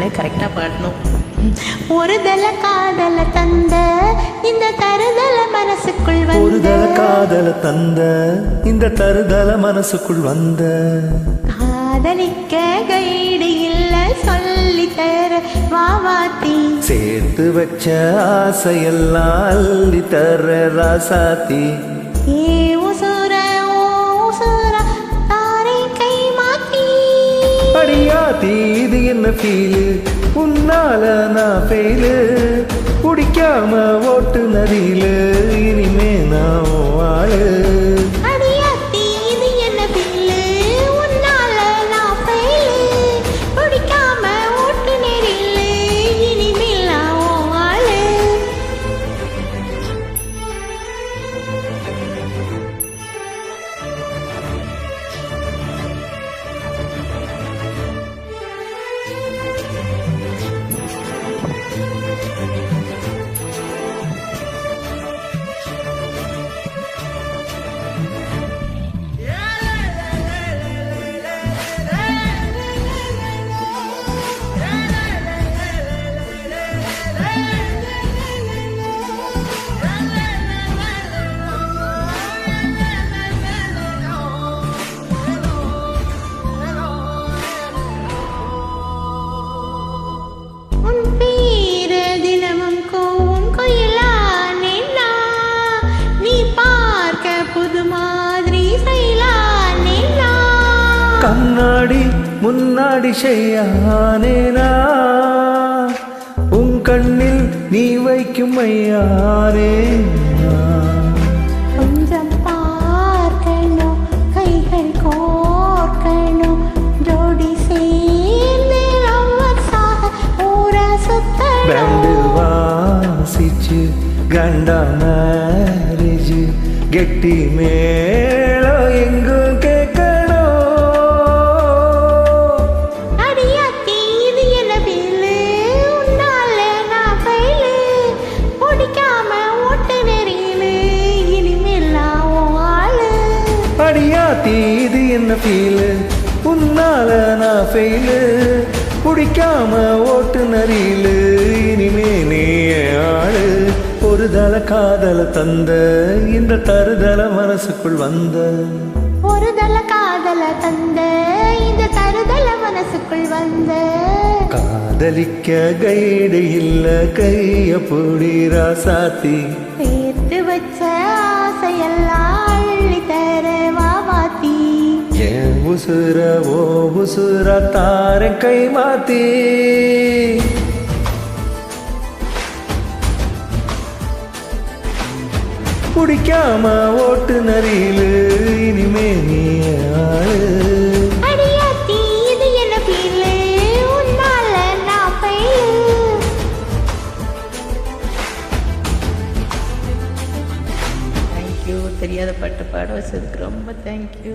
மாதிரி கரெக்டாக பாடணும். ஒரு தல காதல தந்த இந்த தருதல மனசுக்குள் ஒரு வந்த தல காதல தந்த இந்த தருதல மனசுக்குள் வந்த. காதலிக்க கைடு இல்ல சொல்லி தர. வாவாத்தி சேர்த்து வச்ச ஆசையெல்லாம் அள்ளி தர ராசாத்தி ஏ உசுர உசுர தாரை கை மாத்தி. அடியாத்தி இது ஃபீலு உன்னால நான் ஃபெயிலு குடிக்காம ஓட்டு நதியில கண்ணாடி முன்னாடி செய்யானேனா உன் கண்ணில் நீ வைக்கும் ஐயானே கொஞ்சம் பார்க்கணும் கைகள் கோர்க்கணும். ஜோடி சேர்ந்து வாசிச்சு கண்டா மேரேஜ் கெட்டி மேளம் அடியாத்தி இது என்ன ஃபீலு உன்னால நான் ஃபெயிலு பிடிக்காம ஓட்டு நரியிலு இனிமே நீ ஆளு. ஒரு தல காதல தந்த. இந்த தருதல மனசுக்குள் வந்த. ஒரு தல காதல தந்த. இந்த தருதல மனசுக்குள் வந்த. காதலிக்க கைடு இல்ல. கைய பொடி ராசாத்தி. சேர்த்து வச்ச ஆசையெல்லாம் அள்ளி தர வாவாத்தி என் உசுர ஓ உசுர தார கை மாத்தி. பிடிக்காம ஓட்டு நரியிலு இனிமே நீ ஆளு. தெரியாத பாட்டு பாட வச்சதுக்கு ரொம்ப தேங்க்யூ